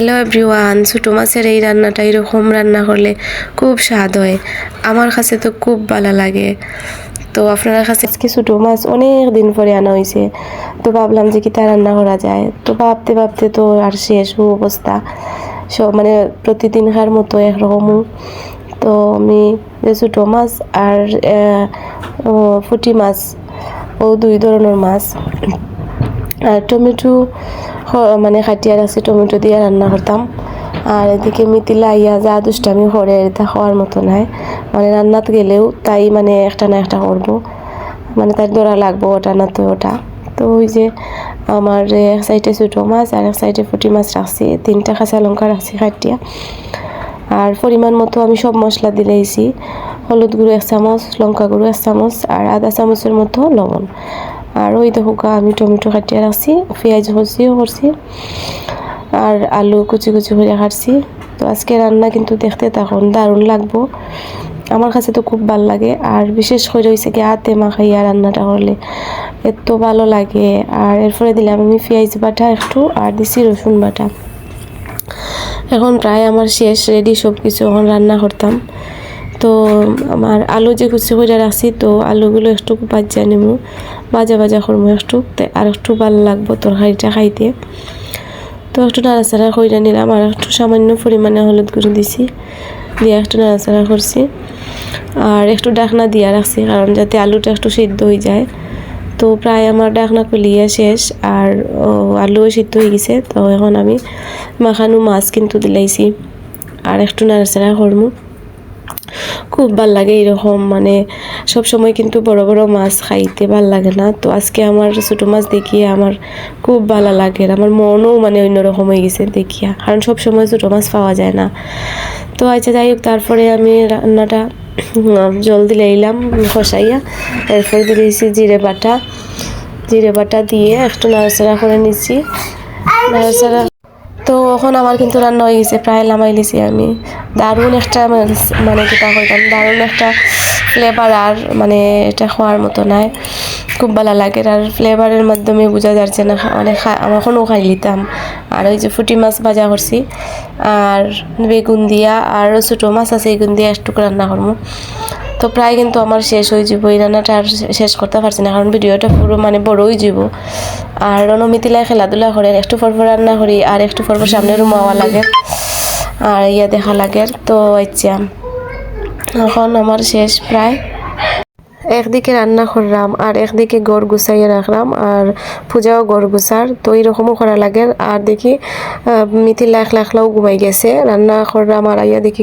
Hello everyone ছোটো মাছের এই রান্নাটা এরকম রান্না করলে খুব স্বাদ হয়। আমার কাছে তো খুব ভালো লাগে। তো আপনার কাছে আজকে ছোটো মাছ অনেক দিন পরে আনা হয়েছে তো ভাবলাম যে কি তা রান্না করা যায়। তো ভাবতে ভাবতে তো আর শেষ অবস্থা। সব মানে প্রতিদিন খার মতো একরকমও। তো আমি যে ছোটো মাছ আর ফুটি মাছ ও দুই ধরনের মাছ। আর টমেটো মানে খাটিয়া রাখছি টমেটো দিয়ে রান্না করতাম। আর এদিকে মিতিলা ইয়া যা দুষ্টামি করে, এটা খাওয়ার মতো নাই। মানে রান্নাত গেলেও তাই মানে একটা না একটা করব। মানে তার দৌড়া লাগবো ওটা না তো ওটা। তো ওই যে আমার এক সাইডে ছোটো মাছ আর এক সাইডে ফুটি মাছ রাখছি, তিনটা কাঁচা লঙ্কা রাখছি খাটিয়া। আর পরিমাণ মতো আমি সব মশলা দিলেইছি হলুদ গুঁড়ো এক চামচ, লঙ্কা গুঁড়ো এক চামচ আর আধা চামচের মতো লবণ। আর ওই দেখো গা, আমি টমেটো কাটিয়ে রাখছি পেঁয়াজ কুচিও করছি আর আলু কুচি কুচি করে কাটছি। তো আজকে রান্না কিন্তু দেখতে তখন দারুণ লাগবো। আমার কাছে তো খুব ভালো লাগে, আর বিশেষ করে হয়েছে কি হাতে মাখাইয়া রান্নাটা করলে এত ভালো লাগে। আর এরপরে দিলাম আমি পেঁয়াজ বাটা একটু, আর দিছি রসুন বাটা। এখন প্রায় আমার শেষ রেডি সব কিছু এখন রান্না করতাম। তো আমার আলু যে কুচি করে রাখছি, তো আলুগুলো একটু বাজ্যা নেব। বাজা বাজা করব একটু আর একটু ভালো লাগবো তরকারিটা খাইতে। তো একটু নাড়াচাড়া করে নিলাম আর একটু সামান্য পরিমাণে হলুদ গুঁড়ো দিছি, দিয়ে একটু নাড়াচাড়া করছি। আর একটু ডাকনা দিয়া রাখছি, কারণ যাতে আলুটা একটু সিদ্ধ হয়ে যায়। তো প্রায় আমার ডাকনা কলিয়া শেষ, আর আলুও সিদ্ধ হয়ে গেছে, তো এখন আমি মাখানো মাছ কিন্তু দিলাইছি। আর একটু নাড়াচাড়া করব। খুব ভালো লাগে এরকম মানে সব সময় কিন্তু বড় বড় মাছ খাইতে ভালো লাগে না। তো আজকে আমার ছোটো মাছ দেখিয়ে আমার খুব ভালো লাগে আমার মনও মানে অন্যরকম হয়ে গেছে দেখিয়া, কারণ সব সময় ছোটো মাছ পাওয়া যায় না। তো আচ্ছা যাই হোক, তারপরে আমি রান্নাটা জল দিলে এলাম খসাইয়া এরপর দিয়েছি জিরে বাটা। জিরে বাটা দিয়ে একটু নাড়াচাড়া করে নিচ্ছি। নাড়াচাড়া তো এখন আমার কিন্তু রান্না হয়ে গেছে, প্রায় লামাই লিছি আমি। দারুণ একটা মানে- যেটা কইতাম দারুণ একটা ফ্লেভার আর মানে এটা খাওয়ার মতো নাই। খুব ভালো লাগে আর ফ্লেভারের মাধ্যমে বোঝা যাচ্ছে না মানে খা- আমি এখনও খাই লিতাম। আর ওই যে ফুটি মাছ ভাজা করছি, আর বেগুন দিয়া আর ছোটো মাছ আছে, এগুন দিয়ে একটু রান্না করব। তো প্রায় কিন্তু আমার শেষ হয়ে যাব। এই রান্নাটা আর শেষ করতে পারছি না, কারণ ভিডিওটা পুরো মানে বড় হয়ে যাব। আর রণমিতিলায় খেলাধুলা করে, একটু পর পর রান্না করি, আর একটু পর সামনে রুম হওয়া লাগে, আর ইয়া দেখা লাগে। তো আচ্ছা এখন আমার শেষ প্রায়। একদিকে রান্না করলাম, আর একদিকে গড় গুছাইয়ে রাখলাম, আর পূজাও গড় গুছার, তো এইরকমও করা লাগে। আর দেখি মিথিলা একলা একলাও ঘুমাই গেছে। রান্না করলাম, আর আইয়া দেখি